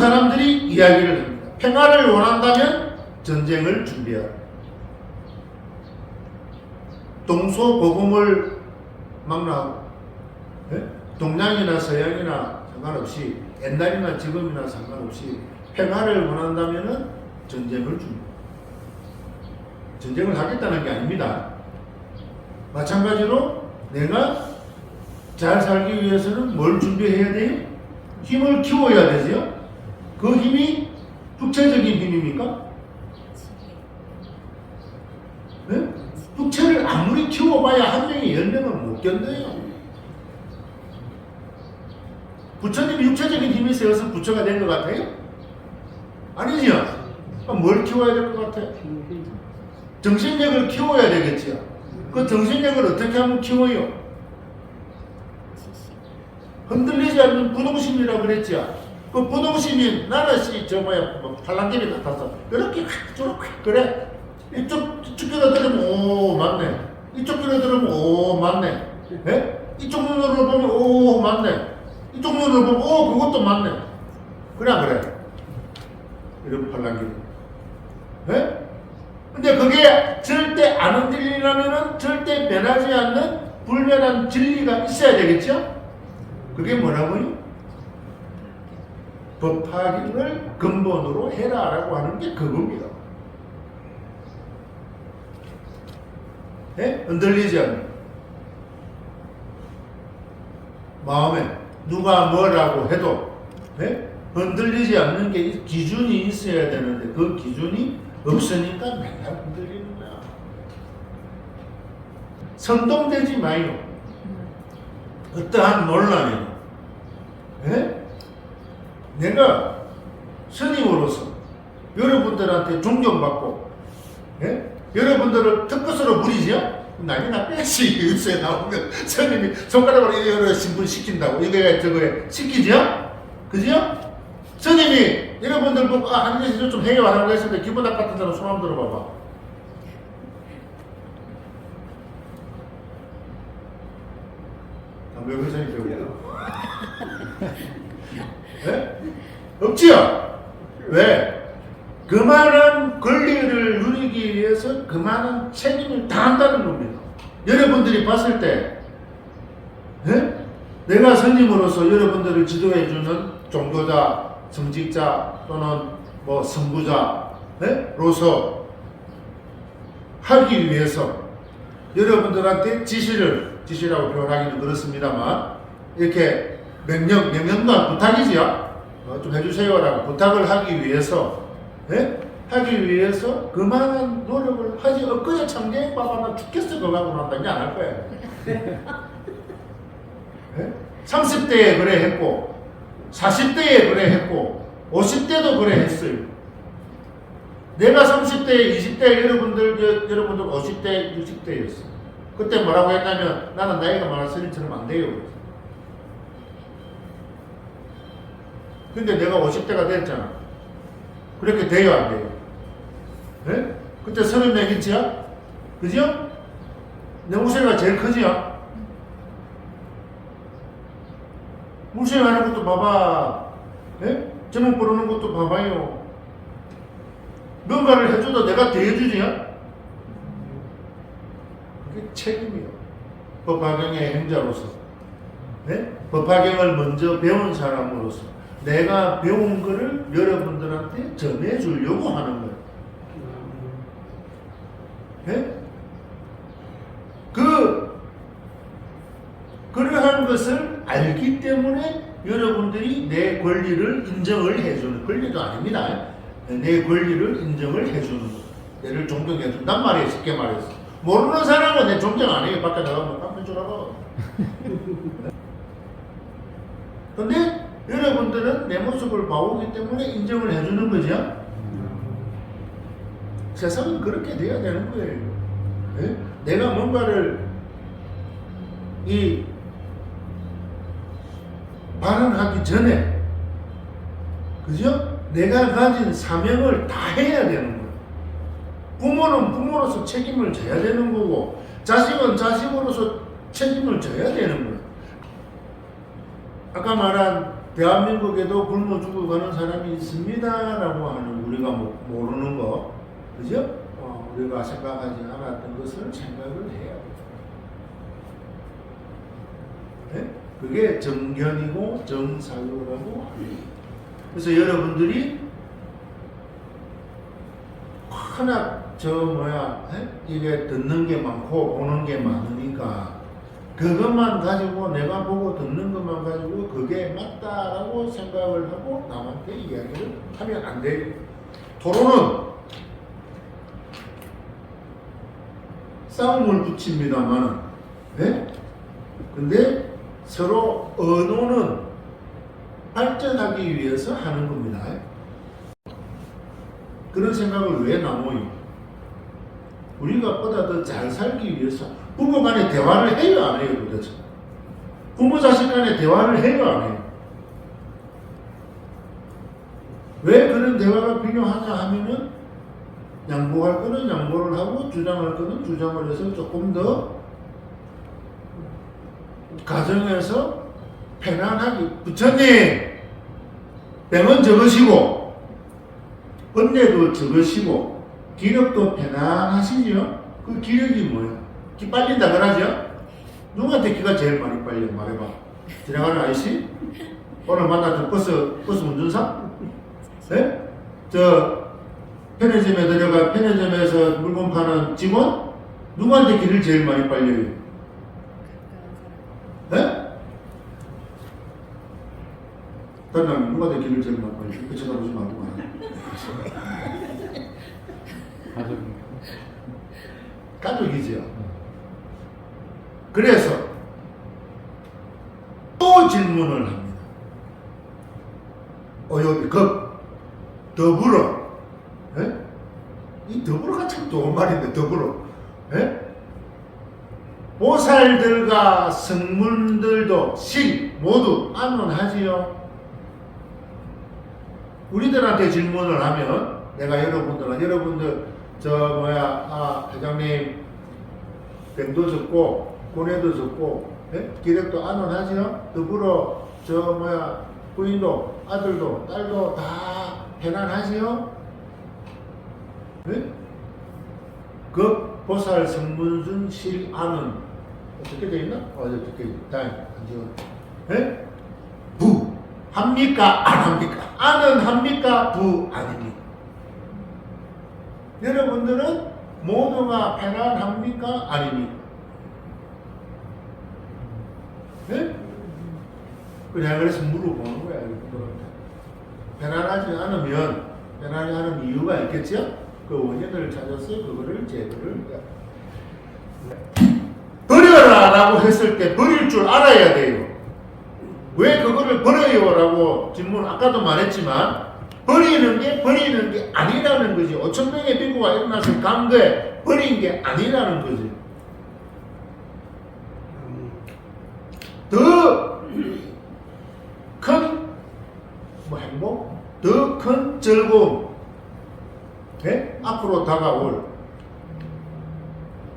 사람들이 이야기를 합니다. 평화를 원한다면 전쟁을 준비하라. 동서고금을 막론하고 예? 동양이나 서양이나 상관없이 옛날이나 지금이나 상관없이 평화를 원한다면 전쟁을 준비. 전쟁을 하겠다는 게 아닙니다. 마찬가지로 내가 잘 살기 위해서는 뭘 준비해야 돼요? 힘을 키워야 되죠. 그 힘이 육체적인 힘입니까? 네? 육체를 아무리 키워봐야 한 명이 열 명은 못 견뎌요. 부처님이 육체적인 힘이 세워서 부처가 된 것 같아요? 그럼 뭘 키워야 될 것 같아요? 정신력을 키워야 되겠지요. 그 정신력을 어떻게 하면 키워요? 흔들리지 않는 부동심이라고 그랬지요. 그 부동심이 나라시 저 뭐야 뭐 팔랑귀비 같아서 이렇게 확 저렇게 그래 이쪽 이쪽 귀로 들으면 오 맞네 이쪽 귀로 들으면 오 맞네 예? 이쪽 눈으로 보면 오 맞네 이쪽 눈으로 보면 오 그것도 맞네 안 그래 이런 팔랑귀비 예? 근데 그게 절대 안 흔들리려면은 절대 변하지 않는 불변한 진리가 있어야 되겠죠? 그게 뭐라고요? 법화기를 근본으로 해라라고 하는 게 그겁니다. 예? 흔들리지 않는 마음에 누가 뭐라고 해도 예? 흔들리지 않는 게 기준이 있어야 되는데 그 기준이 없으니까 맨날 흔들리는 거야. 선동되지 마요. 어떠한 논란에 예? 내가 스님으로서 여러분들한테 존경받고 예? 여러분들을 특것으로 부리지요? 난리 나빼지 뉴스에 나오면 스님이 손가락으로 이래 신분 시킨다고 이게 저거에 시키지요? 그지요? 스님이 여러분들 보고 아, 한 개씩 좀 해요라고 했을 때 기분 나빴던 사람 손 한번 들어봐봐 담배 회장이 배우고 네? 없지요? 왜? 그만한 권리를 누리기 위해서 그만한 책임을 다한다는 겁니다. 여러분들이 봤을 때, 네? 내가 선임으로서 여러분들을 지도해주는 종교자, 성직자 또는 뭐 선구자, 네? 로서 하기 위해서 여러분들한테 지시를, 지시라고 표현하기는 그렇습니다만, 이렇게 명령, 명령과 부탁이지요. 어, 좀 해주세요라고 부탁을 하기 위해서, 예? 하기 위해서 그만한 노력을 하지 엊그제 참견 봐봐 나 죽겠어 그거 하고 난다 이제 안할 거야. 예? 30대에 그래 했고 40대에 그래 했고 50대도 그래 했어요. 내가 30대, 20대 여러분들 저, 여러분들 50대, 60대였어. 그때 뭐라고 했냐면 나는 나이가 많아 스님처럼 안 돼요. 근데 내가 50대가 됐잖아. 그렇게 돼요, 안 돼요? 네? 그때 서른 내겠지요? 그죠? 내 우세가 제일 크지요? 무시하는 것도 봐봐. 예? 제목 부르는 것도 봐봐요. 뭔가를 해줘도 내가 대해주지요? 그게 책임이요. 법화경의 행자로서. 네? 법화경을 먼저 배운 사람으로서. 내가 배운 거를 여러분들한테 전해주려고 하는 거예요. 예? 그, 그러한 것을 알기 때문에 여러분들이 내 권리를 인정을 해주는, 권리도 아닙니다. 내 권리를 인정을 해주는 거. 내를 존경해준단 말이에요, 쉽게 말해서. 모르는 사람은 내 존경 안 해요. 밖에 나가면 깜짝 줄 알아. 근데 여러분들은 내 모습을 봐오기 때문에 인정을 해주는 거죠. 세상은 그렇게 돼야 되는 거예요. 예? 내가 뭔가를 이 발언하기 전에 그죠? 내가 가진 사명을 다 해야 되는 거예요. 부모는 부모로서 책임을 져야 되는 거고 자식은 자식으로서 책임을 져야 되는 거예요. 아까 말한 대한민국에도 굶어 죽어가는 사람이 있습니다라고 하는 우리가 모- 모르는 거, 그죠? 어, 우리가 생각하지 않았던 것을 생각을 해야 돼요. 네? 그게 정견이고 정사유라고 합니다. 그래서 여러분들이 하나 저 뭐야 에? 이게 듣는 게 많고 보는 게 많으니까 그것만 가지고 내가 보고 듣는 것만 가지고 그게 맞다라고 생각을 하고 남한테 이야기를 하면 안 돼요. 토론은 싸움을 붙입니다만은, 예? 근데 서로 언어는 발전하기 위해서 하는 겁니다. 그런 생각을 왜 나눠요? 우리가 보다 더 잘 살기 위해서 부부 간에 대화를 해요, 안 해요, 도대체? 부모 자식 간에 대화를 해요, 안 해요? 왜 그런 대화가 필요하냐 하면은 양보할 거는 양보를 하고 주장할 거는 주장을 해서 조금 더 가정에서 편안하게 부처님 병은 적으시고 번뇌도 적으시고 기력도 편안하시죠? 그 기력이 뭐야? 기 빨린다 그러죠? 누구한테 기가 제일 많이 빨려 말해봐 지나가는 아저씨? 오늘 만났던 버스 버스 운전사? 네? 저 편의점에 들어가 편의점에서 물건 파는 직원? 누구한테 길을 제일 많이 빨려요? 네? 단장 누구한테 길을 제일 빨려요? 그 쳐다보지 말고 가요. 가족이죠. 그래서 또 질문을 합니다. 어여비 급 더불어 예? 이 더불어가 참 좋은 말인데 더불어 예? 보살들과 성문들도 실 모두 안론하지요. 우리들한테 질문을 하면 내가 여러분들 여러분들 저 뭐야 아 회장님 병도 적고 고뇌도 적고 예? 기력도 안온하지요. 더불어 저 뭐야 부인도 아들도 딸도 다 편안하지요. 예? 그 보살 성문순 실안은 어떻게 돼 있나? 어, 어떻게 다음 안지원. 예? 부 합니까? 안 합니까? 안은 합니까? 부 아닙니까? 여러분들은 모두가 편안합니까? 아닙니까? 네? 그냥 그래서 물어보는 거야. 편안하지 않으면 편안하지 않은 이유가 있겠죠? 그 원인을 찾아서 그거를 제거를 버려라 라고 했을 때 버릴 줄 알아야 돼요. 왜 그거를 버려요? 라고 질문 아까도 말했지만 버리는 게 버리는 게 아니라는 거지. 5천 명의 비구가 일어나서 간 거에 버린 게 아니라는 거지. 더 큰 뭐 행복, 더 큰 즐거움, 예? 앞으로 다가올.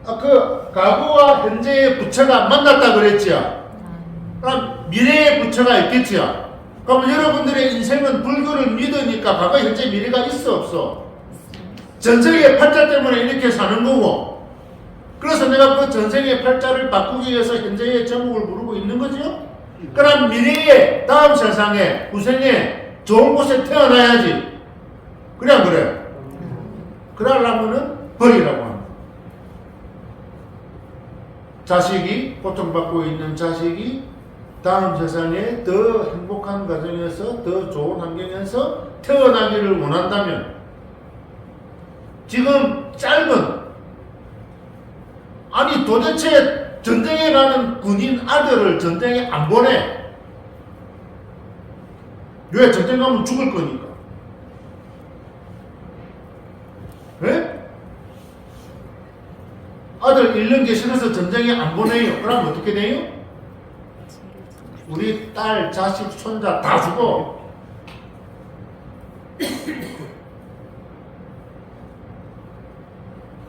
아, 그 과거와 현재의 부처가 만났다 그랬지요. 그럼 미래의 부처가 있겠지요. 그럼 여러분들의 인생은 불교를 믿으니까 과거, 현재, 미래가 있어 없어? 전생의 팔자 때문에 이렇게 사는 거고. 그래서 내가 그 전생의 팔자를 바꾸기 위해서 현재의 제목을 부르고 있는 거죠. 그럼 미래의 다음 세상에 후생에 좋은 곳에 태어나야지. 그래 안 그래? 그러려면은 버리라고 합니다. 자식이 고통받고 있는 자식이 다음 세상에 더 행복한 가정에서 더 좋은 환경에서 태어나기를 원한다면 지금 짧은 아니 도대체 전쟁에 가는 군인 아들을 전쟁에 안 보내 왜 전쟁 가면 죽을 거니까 왜? 아들 잃는 게 싫어서 전쟁에 안 보내요 그럼 어떻게 돼요? 우리 딸, 자식, 손자 다 죽어.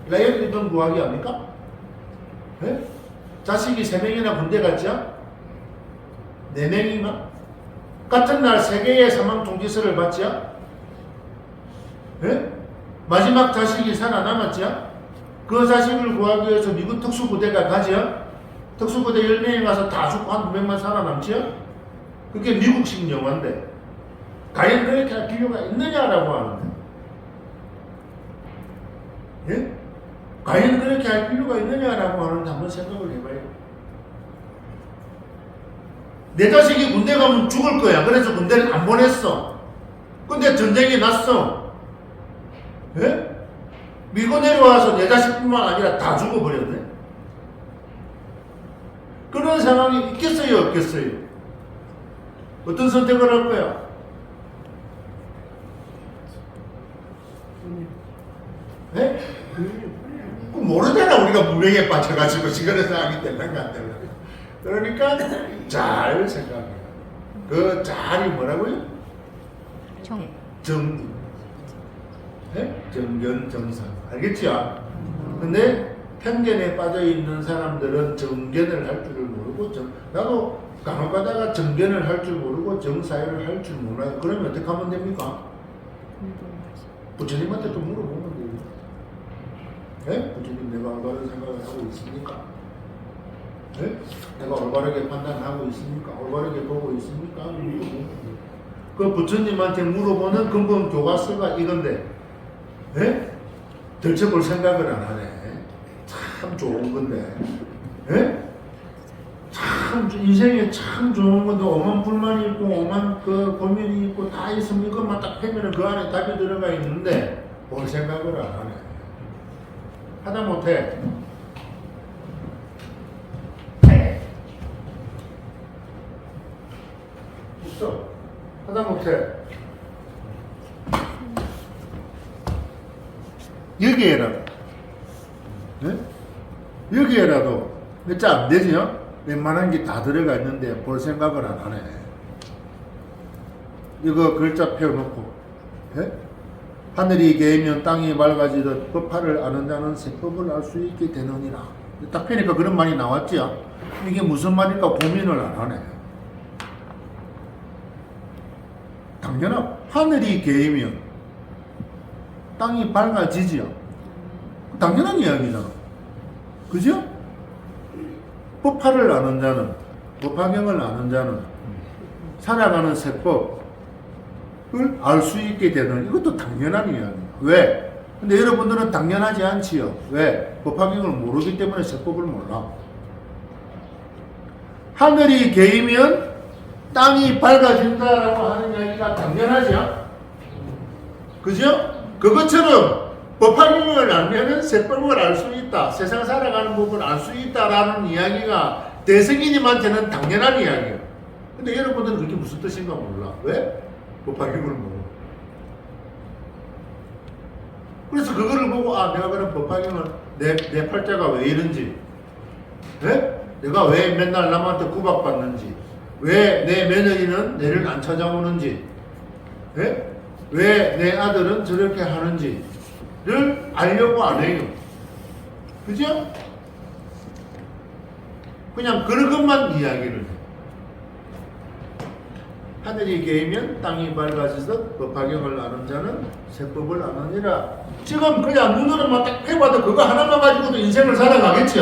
레이언 일본 구하기 합니까? 예? 자식이 세 명이나 군대 갔죠? 네 명인가? 같은 날세 개의 사망 통지서를 받지요? 예? 마지막 자식이 살아남았죠? 그 자식을 구하기 위해서 미국 특수부대가 가죠? 특수부대 10명이 가서 다 죽고 한 900만 살아남지요? 그게 미국식 영화인데 과연 그렇게 할 필요가 있느냐라고 하는데 예? 과연 그렇게 할 필요가 있느냐라고 하는데 한번 생각을 해봐요. 내 자식이 군대 가면 죽을 거야. 그래서 군대를 안 보냈어. 근데 전쟁이 났어. 예? 미국 내려와서 내 자식뿐만 아니라 다 죽어버렸네. 그런 상황이 있겠어요, 없겠어요? 어떤 선택을 할 거야? 예? 그 모르잖아 우리가 무명에 빠져가지고 시간에 상황이 될는가 안 될는가 그러니까 잘 생각해 그 잘이 뭐라고요? 정. 정 네? 정견 정상 알겠죠? 근데 편견에 빠져 있는 사람들은 정견을 할 줄을 모르고 정, 나도 간혹 가다가 정견을 할 줄 모르고 정사회를 할 줄 몰라요 그러면 어떻게 하면 됩니까? 부처님한테 좀 물어보면 돼요 네? 부처님 내가 올바른 생각을 하고 있습니까? 네? 내가 올바르게 판단하고 있습니까? 올바르게 보고 있습니까? 그 부처님한테 물어보는 근본 교과서가 이건데, 예? 들춰볼 생각을 안 하네. 참 좋은 건데, 예? 참 인생에 참 좋은 건데 오만 불만이 있고 오만 그 고민이 있고 다 있으면 이것만 딱 패면은 그 안에 답이 들어가 있는데 볼 생각을 안 하네. 하다 못해. 있어. 하다 못해. 여기에라도, 네? 여기에라도 몇 자 안 되지요? 웬만한 게 다 들어가 있는데 볼 생각을 안 하네. 이거 글자 펴놓고, 예? 하늘이 개면 땅이 맑아지듯 법화를 아는 자는 세법을 알 수 있게 되느니라. 딱 펴니까 그런 말이 나왔지요? 이게 무슨 말일까 고민을 안 하네. 당연하 하늘이 개이면 땅이 밝아지지요. 당연한 이야기잖아. 그죠? 법화를 아는 자는 법화경을 아는 자는 살아가는 세법을 알 수 있게 되는 이것도 당연한 이야기야. 왜? 근데 여러분들은 당연하지 않지요. 왜? 법화경을 모르기 때문에 세법을 몰라. 하늘이 개이면 땅이 밝아진다라고 하는 이야기가 당연하죠. 그죠? 그것처럼 법화경을 알면은 세법을 알 수 있다. 세상 살아가는 법을 알 수 있다라는 이야기가 대승이님한테는 당연한 이야기예요. 근데 여러분들은 그게 무슨 뜻인가 몰라. 왜? 법화경을 모르고. 그래서 그거를 보고 아 내가 그런 법화경을 내, 내 팔자가 왜 이런지 예? 내가 왜 맨날 남한테 구박받는지 왜 내 며느리는 내를 안 찾아오는지 예? 왜내 아들은 저렇게 하는지 를 알려고 안 해요. 그죠? 그냥 그런 것만 이야기를 해 하늘이 개이면 땅이 밝아지듯 법화경을 아는 자는 세법을 아느니라. 지금 그냥 눈으로만 딱 해봐도 그거 하나만 가지고도 인생을 살아가겠지